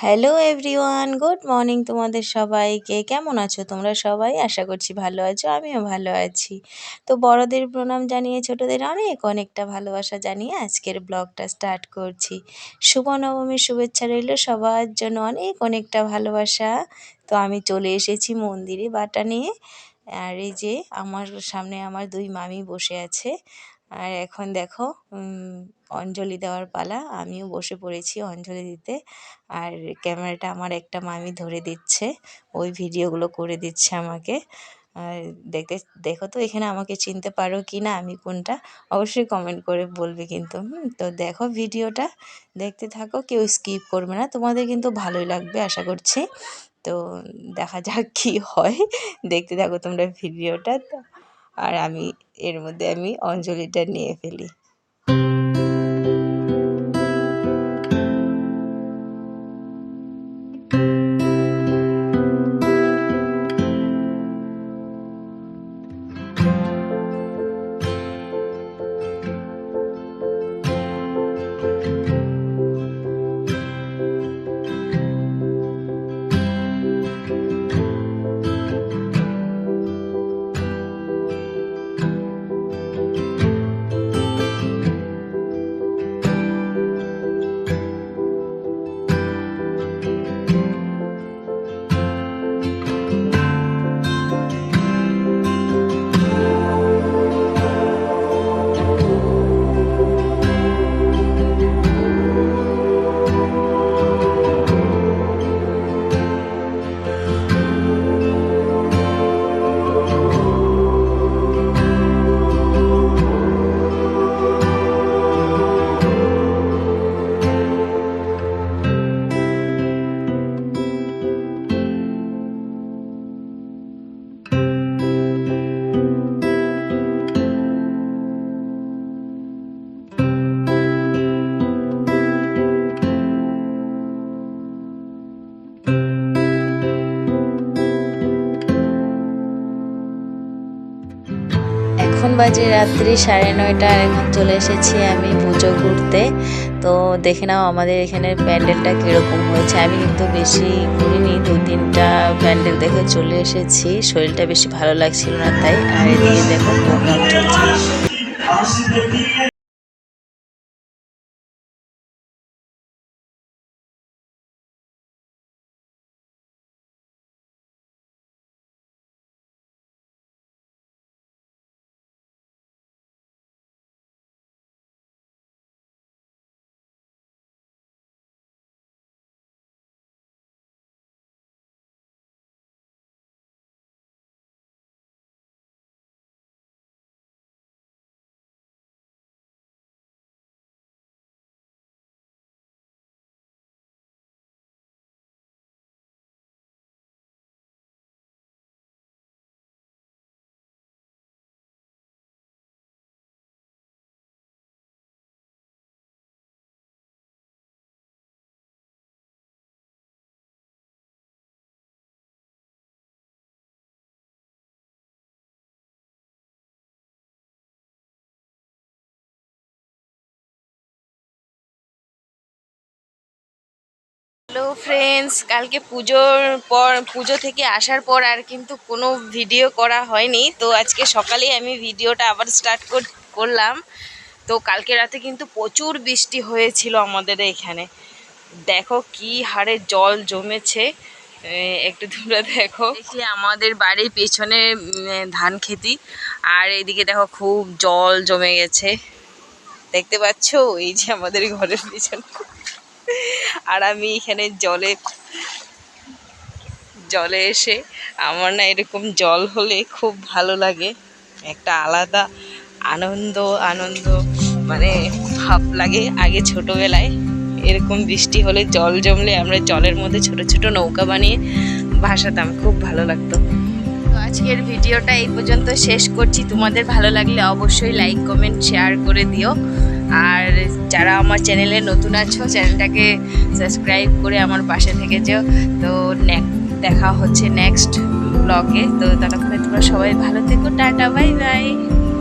Hello everyone good morning তোমাদের সবাইকে। কেমন আছো তোমরা সবাই? আশা করছি ভালো আছো, আমিও ভালো আছি। তো বড়দের প্রণাম জানিয়ে, ছোটদের অনেক অনেকটা ভালোবাসা জানিয়ে আজকের ব্লগটা স্টার্ট করছি। শুভ নবমীর শুভেচ্ছা রইল সবার জন্য অনেক অনেকটা ভালোবাসা। তো আমি চলে এসেছি মন্দিরে বাটা নিয়ে। আর এই যে আমার সামনে আমার দুই মামি বসে আছে। আর এখন দেখো অঞ্জলি দেওয়ার পালা। আমিও বসে পড়েছি অঞ্জলি দিতে। আর ক্যামেরাটা আমার একটা মামি ধরে দিচ্ছে। ওই ভিডিওগুলো করে দিচ্ছে আমাকে। আর দেখে দেখো তো এখানে আমাকে চিনতে পারো কি না, আমি কোনটা। অবশ্যই কমেন্ট করে বলবে কিন্তু। তো দেখো ভিডিওটা। দেখতে থাকো, কেউ স্কিপ করবে না। তোমাদের কিন্তু ভালোই লাগবে, আশা করছি। তো দেখা যাক কি হয়। দেখতে থাকো তোমরা ভিডিওটা। আর আমি এর মধ্যে আমি অঞ্জলিটা নিয়ে ফেলি। বাজে রাত্রি, সাড়ে নয়টা এখন চলে এসেছি আমি পুজো ঘুরতে তো দেখে নাও আমাদের এখানে প্যান্ডেলটা কীরকম হয়েছে। আমি কিন্তু বেশি ঘুরিনি দু তিনটা প্যান্ডেল দেখে চলে এসেছি। শরীরটা বেশি ভালো লাগছিল না তাই। আর এদিকে দেখো চলছে। হ্যালো ফ্রেন্ডস কালকে পুজোর পর, পুজো থেকে আসার পর আর কিন্তু কোনো ভিডিও করা হয়নি। তো আজকে সকালেই আমি ভিডিওটা আবার স্টার্ট করলাম। তো কালকে রাতে কিন্তু প্রচুর বৃষ্টি হয়েছিল আমাদের এখানে। দেখো কি হারে জল জমেছে। একটু দূরে দেখো। দেখি আমাদের বাড়ির পেছনে ধান খেতি। আর এইদিকে দেখো খুব জল জমে গেছে। দেখতে পাচ্ছ? এই যে আমাদের ঘরের পিছনে। আর আমি এখানে জলে জলে এসে আমার না এরকম জল হলে খুব ভালো লাগে। একটা আলাদা আনন্দ আনন্দ মানে ভাব লাগে আগে ছোটোবেলায়। এরকম বৃষ্টি হলে জল জমলে আমরা জলের মধ্যে ছোট ছোট নৌকা বানিয়ে ভাসাতাম, খুব ভালো লাগতো। তো আজকের ভিডিওটা এই পর্যন্ত শেষ করছি। তোমাদের ভালো লাগলে অবশ্যই লাইক কমেন্ট শেয়ার করে দিও। আর যারা আমার চ্যানেলে নতুন আছো, চ্যানেলটাকে সাবস্ক্রাইব করে আমার পাশে থেকে যেও। তো দেখা হচ্ছে নেক্সট ব্লগে তো ততক্ষণে তোমরা সবাই ভালো থেকো, টাটা বাই বাই